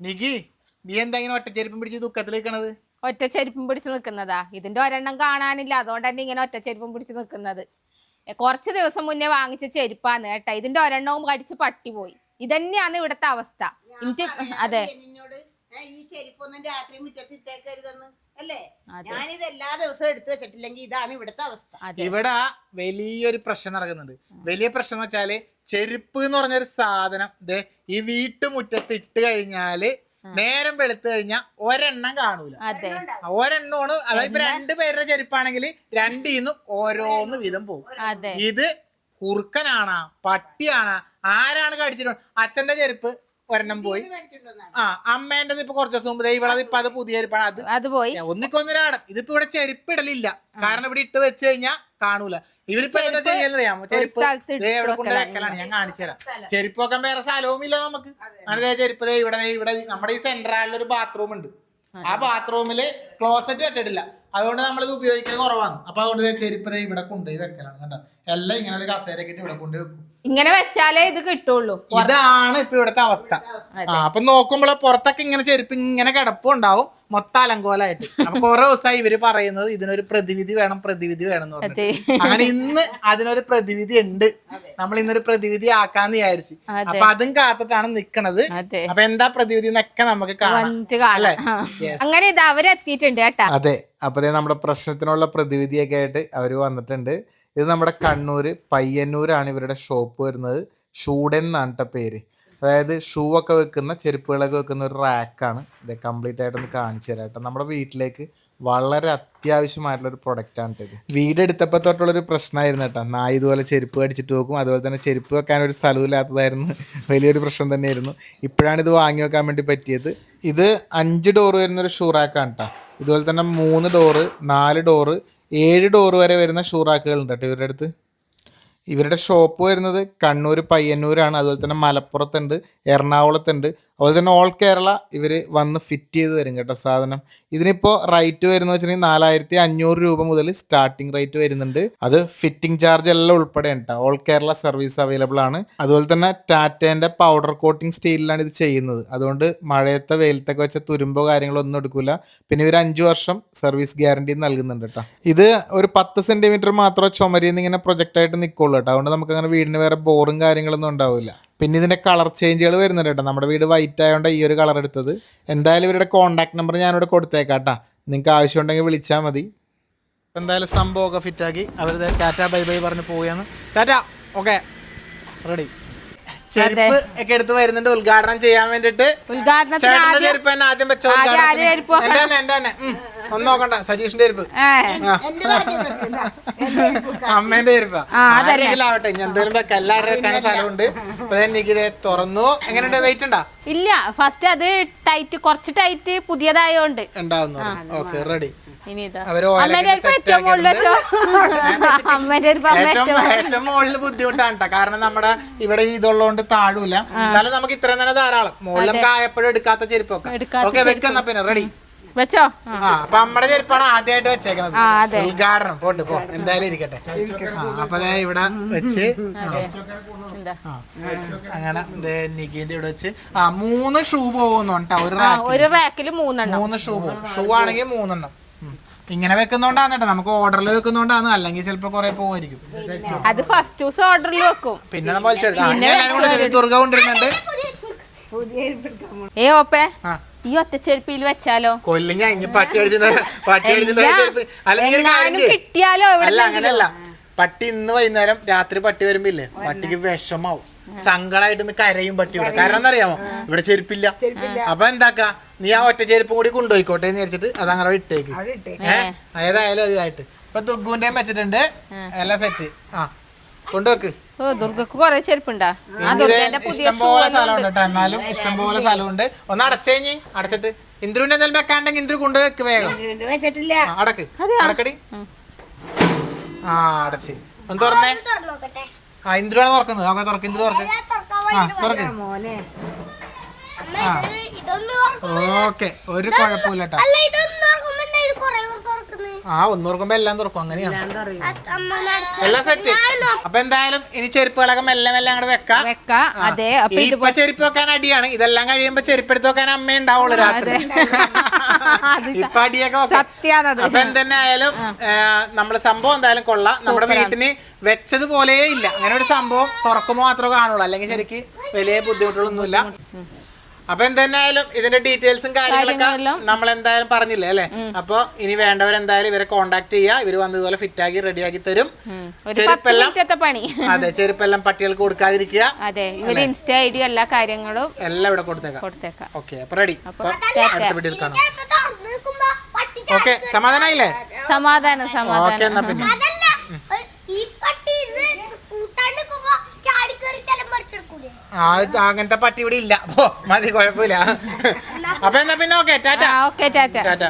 നികി നീ എന്താ ഇങ്ങനെ ഒറ്റച്ചെരുപ്പം പിടിച്ച് ദുഃഖത്തിൽ നിൽക്കണത്? ഒറ്റ ചെരുപ്പും പിടിച്ച് നിൽക്കുന്നതാ. ഇതിന്റെ ഒരെണ്ണം കാണാനില്ല. അതുകൊണ്ട് തന്നെ ഇങ്ങനെ ഒറ്റ ചെരുപ്പും പിടിച്ച് നിൽക്കുന്നത്. കുറച്ച് ദിവസം മുന്നേ വാങ്ങിച്ച ചെരുപ്പാന്ന് കേട്ടാ. ഇതിന്റെ ഒരെണ്ണവും കടിച്ച് പട്ടി പോയി. ഇതന്നെയാണ് ഇവിടുത്തെ അവസ്ഥ. എനിക്ക് അതെ. നിന്നോട്? ഏ, ഈ ചെരുപ്പൊന്നും രാത്രി മുറ്റത്ത് ഇട്ടേക്കരുതെന്ന്. അല്ലേ? അതെ. ഞാനിത് എല്ലാ ദിവസവും എടുത്തു വെച്ചിട്ടില്ലെങ്കിൽ ഇതാണ് ഇവിടുത്തെ അവസ്ഥ. അതെ. ഇവിടെ വലിയൊരു പ്രശ്നം നടക്കുന്നുണ്ട്. വലിയ പ്രശ്നം എന്ന് വെച്ചാൽ ചെരുപ്പ് എന്ന് പറഞ്ഞൊരു സാധനം. ദേ ഈ വീട്ടുമുറ്റത്ത് ഇട്ട് കഴിഞ്ഞാൽ നേരം വെളുത്ത് കഴിഞ്ഞാൽ ഒരെണ്ണം കാണൂല. ഒരെണ്ണമാണ്. അതായത് ഇപ്പൊ രണ്ട് പേരുടെ ചെരുപ്പാണെങ്കിൽ രണ്ടീന്നും ഓരോന്ന് വീതം പോകും. അതെ. ഇത് കുറുക്കനാണാ പട്ടിയാണാ ആരാണ് കടിച്ചിട്ട് അച്ഛന്റെ ചെരുപ്പ് ഒരെണ്ണം പോയി. ആ അമ്മേന്റെ ഇപ്പൊ കുറച്ച് ദിവസം മുമ്പ് ദേ ഇവിടെ ഇപ്പൊ അത് പുതിയ ചെരുപ്പാണ്. അത് അത് പോയി. ഒന്നിക്കൊന്നൊരാടം ഇതിപ്പോ ഇവിടെ ചെരുപ്പ് ഇടലില്ല. കാരണം ഇവിടെ ഇട്ട് വെച്ച് കഴിഞ്ഞാൽ കാണൂല. ഇവരിപ്പോ എന്താ ചെയ്യാന്നറിയാമോ ചെരുപ്പ് എവിടെ കൊണ്ട് വെക്കലാണ്. ഞാൻ കാണിച്ചു തരാം ചെരുപ്പ് വെക്കാൻ വേറെ സ്ഥലവും ഇല്ല നമുക്ക്. അങ്ങനെ ദേ ചെരുപ്പ് ദേ ഇവിടെ ദേ ഇവിടെ നമ്മുടെ ഈ സെൻട്രലിൽ ഒരു ബാത്റൂം ഉണ്ട്. ആ. ബാത്റൂമിൽ ക്ലോസറ്റ് വെച്ചിട്ടില്ല. അതുകൊണ്ട് നമ്മൾ ഇത് ഉപയോഗിക്കൽ കുറവാണ്. അപ്പൊ അതുകൊണ്ട് ദേ ചെരുപ്പ് ദേ ഇവിടെ കൊണ്ടുപോയി വെക്കലാണ് കണ്ടോ? എല്ലാം ഇങ്ങനെ ഒരു കസേരയൊക്കെ ഇട്ട് ഇവിടെ കൊണ്ടുപോയി വെക്കും. ഇങ്ങനെ വെച്ചാലേ ഇത് കിട്ടുള്ളൂ. ഇതാണ് ഇപ്പൊ ഇവിടുത്തെ അവസ്ഥ. ആ അപ്പൊ നോക്കുമ്പോൾ പുറത്തൊക്കെ ഇങ്ങനെ ചെരുപ്പ് ഇങ്ങനെ കിടപ്പുണ്ടാവും. മൊത്തം അലങ്കോലായിട്ട്. അപ്പൊ കുറെ ദിവസമായി ഇവർ പറയുന്നത് ഇതിനൊരു പ്രതിവിധി വേണം പ്രതിവിധി വേണം എന്ന് പറഞ്ഞു അങ്ങനെ ഇന്ന് അതിനൊരു പ്രതിവിധി ഉണ്ട്. നമ്മൾ ഇന്നൊരു പ്രതിവിധി ആക്കാന്ന് വിചാരിച്ചു. അപ്പൊ അതും കാത്തിട്ടാണ് നിക്കണത്. അപ്പൊ എന്താ പ്രതിവിധി എന്നൊക്കെ നമുക്ക് കാണാം. അല്ലേ. അങ്ങനെ ഇത് അവരെത്തിയിട്ടുണ്ട് കേട്ടോ. അതെ. അപ്പൊ നമ്മുടെ പ്രശ്നത്തിനുള്ള പ്രതിവിധിയൊക്കെ ആയിട്ട് അവർ വന്നിട്ടുണ്ട്. ഇത് നമ്മുടെ കണ്ണൂര് പയ്യന്നൂരാണ് ഇവരുടെ ഷോപ്പ് വരുന്നത്. ഷൂഡൻ എന്നാണ് പേര്. അതായത് ഷൂ ഒക്കെ വെക്കുന്ന ചെരുപ്പുകളൊക്കെ വെക്കുന്ന ഒരു റാക്കാണ് ഇത് കംപ്ലീറ്റ് ആയിട്ടൊന്ന് കാണിച്ചു തരാം നമ്മുടെ വീട്ടിലേക്ക് വളരെ അത്യാവശ്യമായിട്ടുള്ള ഒരു പ്രൊഡക്റ്റ് ആണ് ഇത്. വീട് എടുത്തപ്പോൾ തൊട്ടുള്ളൊരു പ്രശ്നമായിരുന്നു കേട്ടോ. നായ ഇതുപോലെ ചെരുപ്പ് അടിച്ചിട്ട് വെക്കും. അതുപോലെ തന്നെ ചെരുപ്പ് വെക്കാൻ ഒരു സ്ഥലമില്ലാത്തതായിരുന്നു വലിയൊരു പ്രശ്നം തന്നെയായിരുന്നു. ഇപ്പോഴാണ് ഇത് വാങ്ങി വെക്കാൻ വേണ്ടി പറ്റിയത്. ഇത് അഞ്ച് ഡോറ് വരുന്ന ഒരു ഷൂ റാക്കാണ് കേട്ടോ. ഇതുപോലെ തന്നെ മൂന്ന് ഡോറ് നാല് ഡോറ് ഏഴ് ഡോറ് വരെ വരുന്ന ഷൂ റാക്കുകളുണ്ട് കേട്ടോ ഇവരുടെ അടുത്ത്. ഇവരുടെ ഷോപ്പ് വരുന്നത് കണ്ണൂർ പയ്യന്നൂരാണ്. അതുപോലെ തന്നെ മലപ്പുറത്തുണ്ട് എറണാകുളത്തുണ്ട്. അതുപോലെ തന്നെ ഓൾ കേരള ഇവർ വന്ന് ഫിറ്റ് ചെയ്ത് തരും കേട്ടോ സാധനം. ഇതിനിപ്പോൾ റേറ്റ് വരുന്നത് വെച്ചിട്ടുണ്ടെങ്കിൽ നാലായിരത്തി അഞ്ഞൂറ് രൂപ മുതൽ സ്റ്റാർട്ടിംഗ് റേറ്റ് വരുന്നുണ്ട്. അത് ഫിറ്റിംഗ് ചാർജ് എല്ലാം ഉൾപ്പെടെ ഉണ്ട് ഓൾ കേരള സർവീസ് അവൈലബിൾ ആണ്. അതുപോലെ തന്നെ ടാറ്റേന്റെ പൗഡർ കോട്ടിംഗ് സ്റ്റീലിലാണ് ഇത് ചെയ്യുന്നത്. അതുകൊണ്ട് മഴയത്തെ വെയിലത്തൊക്കെ വെച്ച തുരുമ്പോ കാര്യങ്ങളൊന്നും എടുക്കില്ല പിന്നെ ഇവർ അഞ്ച് വർഷം സർവീസ് ഗ്യാരണ്ടി നൽകുന്നുണ്ട് കേട്ടോ. ഇത് ഒരു പത്ത് സെന്റിമീറ്റർ മാത്രമേ ചുമരിന്ന് ഇങ്ങനെ പ്രൊജക്റ്റ് ആയിട്ട് നിൽക്കുള്ളൂ കേട്ടോ. അതുകൊണ്ട് നമുക്ക് അങ്ങനെ വീടിന് വേറെ ബോറും കാര്യങ്ങളൊന്നും ഉണ്ടാവില്ല. പിന്നെ ഇതിന്റെ കളർ ചേഞ്ചുകൾ വരുന്നുണ്ട് കേട്ടോ. നമ്മുടെ വീട് വൈറ്റ് ആയതുകൊണ്ട് ഈ ഒരു കളർ എടുത്തത്. എന്തായാലും ഇവരുടെ കോൺടാക്ട് നമ്പർ ഞാനിവിടെ കൊടുത്തേക്കാം കേട്ടോ നിങ്ങൾക്ക് ആവശ്യമുണ്ടെങ്കിൽ വിളിച്ചാൽ മതി. ഇപ്പം എന്തായാലും സംഭവമൊക്കെ ഫിറ്റാക്കി അവർ ടാറ്റ ബൈ ബൈ പറഞ്ഞ് പോവുകയാണ്. ടാറ്റ ഓക്കെ റെഡി ചെരുപ്പ് ഒക്കെ എടുത്ത് വരുന്നുണ്ട്. ഉദ്ഘാടനം ചെയ്യാൻ വേണ്ടിട്ട് ഉദ്ഘാടനം ആദ്യം ചെരുപ്പ് തന്നെ ആദ്യം വെച്ചോ? എന്റെ തന്നെ എന്റെ തന്നെ. ഒന്നും നോക്കണ്ട സജീഷിന്റെ ഇരിപ്പ്. അമ്മേന്റെ ആരെങ്കിലും ആവട്ടെ ഞാൻ എന്തെങ്കിലും വെക്കാം എല്ലാവരും വെക്കാൻ സ്ഥലമുണ്ട്. അപ്പൊ എനിക്ക് ഇത് തുറന്നു. എങ്ങനെയുണ്ട്? വെയിറ്റ് ഉണ്ടാ? ഇല്ല ഫസ്റ്റ് അത് ടൈറ്റ് കുറച്ച് ടൈറ്റ് പുതിയതായോണ്ട്. ഉണ്ടാവുന്നു. ഓക്കെ റെഡി ഏറ്റവും മുകളിൽ ബുദ്ധിമുട്ടാണ് കാരണം നമ്മുടെ ഇവിടെ ഇതുള്ളതുകൊണ്ട് താഴൂല. എന്നാലും നമുക്ക് ഇത്രയും തന്നെ ധാരാളം. മുകളിൽ നമുക്ക് ആയപ്പോഴും എടുക്കാത്ത ചെരുപ്പൊക്കെ. ഓക്കെ വെക്കുന്ന പിന്നെ റെഡി വെച്ചോ? ആ. അപ്പൊ നമ്മുടെ ചെരുപ്പാണ് ആദ്യമായിട്ട് വെച്ചേക്കണത്. ആ, അതെ. ഉദ്ഘാടനം. പോട്ട് പോ. എന്തായാലും ഇരിക്കട്ടെ. ആ, അപ്പൊ ദേ ഇവിടെ വെച്ച് ആ, എന്താ? ആ. അങ്ങനെ ദേ നിക്കിന്റെ ഇവിടെ വെച്ച്. ആ മൂന്ന് ഷൂ പോകുന്നു ഒരു ആ, ഒരു റാക്കിൽ മൂന്നെണ്ണം. മൂന്ന് ഷൂ പോകും. ഷൂ ആണെങ്കിൽ മൂന്നെണ്ണം. ഉം. ഇങ്ങനെ വെക്കുന്നോണ്ടാന്ന് കേട്ടോ നമുക്ക് ഓർഡറിൽ വെക്കുന്നോണ്ടാന്ന് അല്ലെങ്കിൽ ചിലപ്പോ കുറെ പോകുമായിരിക്കും അത് ഫസ്റ്റ് ദിവസം ഓർഡറിൽ വെക്കും. പിന്നെ നമ്മൾ വലിച്ചെടുക്കാം. ആ, ഇനി എല്ലാവരും കൂടെ ഇത് ദുർഗ കൊണ്ടിരുന്നുണ്ട് പുതിയ ചെരുപ്പ് എടുക്കാൻ പോണു. ഏ ഓപ്പേ. ഈ ഒറ്റ ചെരുപ്പിൽ വെച്ചാലോ? കൊല്ലും ഞാൻ ഇനി പട്ടി അടിച്ചിട്ട് പട്ടി അടിച്ചിട്ട്. കിട്ടിയാലോ അല്ല. അങ്ങനെയല്ല പട്ടി ഇന്ന് വൈകുന്നേരം രാത്രി പട്ടി വരുമ്പോ ഇല്ലേ പട്ടിക്ക് വിഷമാവും. സങ്കടമായിട്ട് ഇന്ന് കരയും പട്ടി ഇവിടെ. കാരണം എന്നറിയാമോ ഇവിടെ ചെരുപ്പില്ല. അപ്പൊ എന്താക്കാ? നീ ആ ഒറ്റ ചെരുപ്പും കൂടി കൊണ്ടുപോയിക്കോട്ടെ എന്ന് വിചാരിച്ചിട്ട് അത് അങ്ങനെ ഇട്ടേക്ക്. ഏഹ് ഏതായാലും അതായിട്ട് ഇപ്പൊ ദുഗുവിന്റെയും വെച്ചിട്ടുണ്ട്. എല്ലാം സെറ്റ് ആ. കൊണ്ടുവെക്ക് ഓ ദുർഗക്ക് കൊറേ ചെരുപ്പുണ്ടാ? ആ ഇഷ്ടം ദുർഗന്റെ പുതിയ ഇഷ്ടംപോലെ സ്ഥലമുണ്ട് കേട്ടോ എന്നാലും ഇഷ്ടംപോലെ സ്ഥലമുണ്ട്. ഒന്ന് അടച്ചേഞ്ഞി അടച്ചിട്ട്. ഇന്ദ്രുവിന്റെ എന്തെങ്കിലും വെക്കാണ്ടെങ്കിൽ ഇന്ദ്രു കൊണ്ടുവെക്ക് വേഗം. ഇതിനുണ്ട് വെച്ചിട്ടില്ല. ആ, അടക്ക്. അടക്കടി. ആ അടച്ച്. ഒന്ന് തുറന്നേ. ആ ഇന്ദ്രുവാണ് തുറക്കുന്നത്. ഓക്കെ തുറക്ക് ഇന്ദ്രു തുറക്ക്. ആ തുറക്ക്. മോനെ. ആ. ഓക്കെ ഒരു കുഴപ്പമില്ല കേട്ടോ. ആ ഒന്നോർക്കുമ്പോ എല്ലാം തുറക്കും. അങ്ങനെയാണ് എല്ലാം സെറ്റ് അപ്പൊ എന്തായാലും ഇനി ചെരുപ്പുകളൊക്കെ മെല്ലെ മെല്ലെ അങ്ങോട്ട് വെക്കാം. വെക്ക. അതെ. അപ്പൊ ഇപ്പൊ ചെരുപ്പ് വെക്കാൻ അടിയാണ്. ഇതെല്ലാം കഴിയുമ്പോ ചെരുപ്പ് എടുത്ത് വെക്കാൻ അമ്മ ഉണ്ടാവുള്ളൂ രാത്രി. ഇപ്പൊ അടിയൊക്കെ അപ്പൊ എന്തെന്നെ ആയാലും നമ്മൾ സംഭവം എന്തായാലും കൊള്ളാം. നമ്മുടെ വീട്ടിന് വെച്ചത് പോലെയേ ഇല്ല. അങ്ങനെ ഒരു സംഭവം തുറക്കുമ്പോ മാത്രമേ കാണുള്ളൂ. അല്ലെങ്കിൽ ശരിക്ക് വലിയ ബുദ്ധിമുട്ടുകളൊന്നുമില്ല. അപ്പൊ എന്തായാലും ഇതിന്റെ ഡീറ്റെയിൽസും കാര്യങ്ങളൊക്കെ നമ്മൾ എന്തായാലും പറഞ്ഞില്ലേ അല്ലെ? അപ്പൊ ഇനി വേണ്ടവർ എന്തായാലും ഇവരെ കോണ്ടാക്ട് ചെയ്യുക ഇവർ വന്നതുപോലെ ഫിറ്റ് ആക്കി റെഡി ആക്കി തരും. ചെരുപ്പെല്ലാം മിനിറ്റത്തെ പണി. അതെ ചെരുപ്പെല്ലാം പട്ടികൾക്ക് കൊടുക്കാതിരിക്കുക. അതെ ഇവർ ഇൻസ്റ്റ ഐ ഡി എല്ലാ കാര്യങ്ങളും എല്ലാം ഇവിടെ കൊടുത്തേക്കാം. കൊടുത്തേക്കാം. ഓക്കെ അപ്പൊ റെഡി അടുത്ത വീട്ടിൽ കാണാം. ഓക്കെ സമാധാനായില്ലേ സമാധാനം ഓക്കെ സമാധാനം. എന്നാ പിന്നെ അതല്ല ഈ പട്ടി ഇത് കൂട്ടാണ്ടിക്കുമ്പോ ചാടിക്കേറി ചെലം പറിച്ചെടുക്കൂലേ ആ ഇത് അങ്ങനത്തെ പട്ടി ഇവിടെ ഇല്ല. മതി കുഴപ്പമില്ല. അപ്പൊ എന്നാ പിന്നെ okay tata. Okay tata. Tata.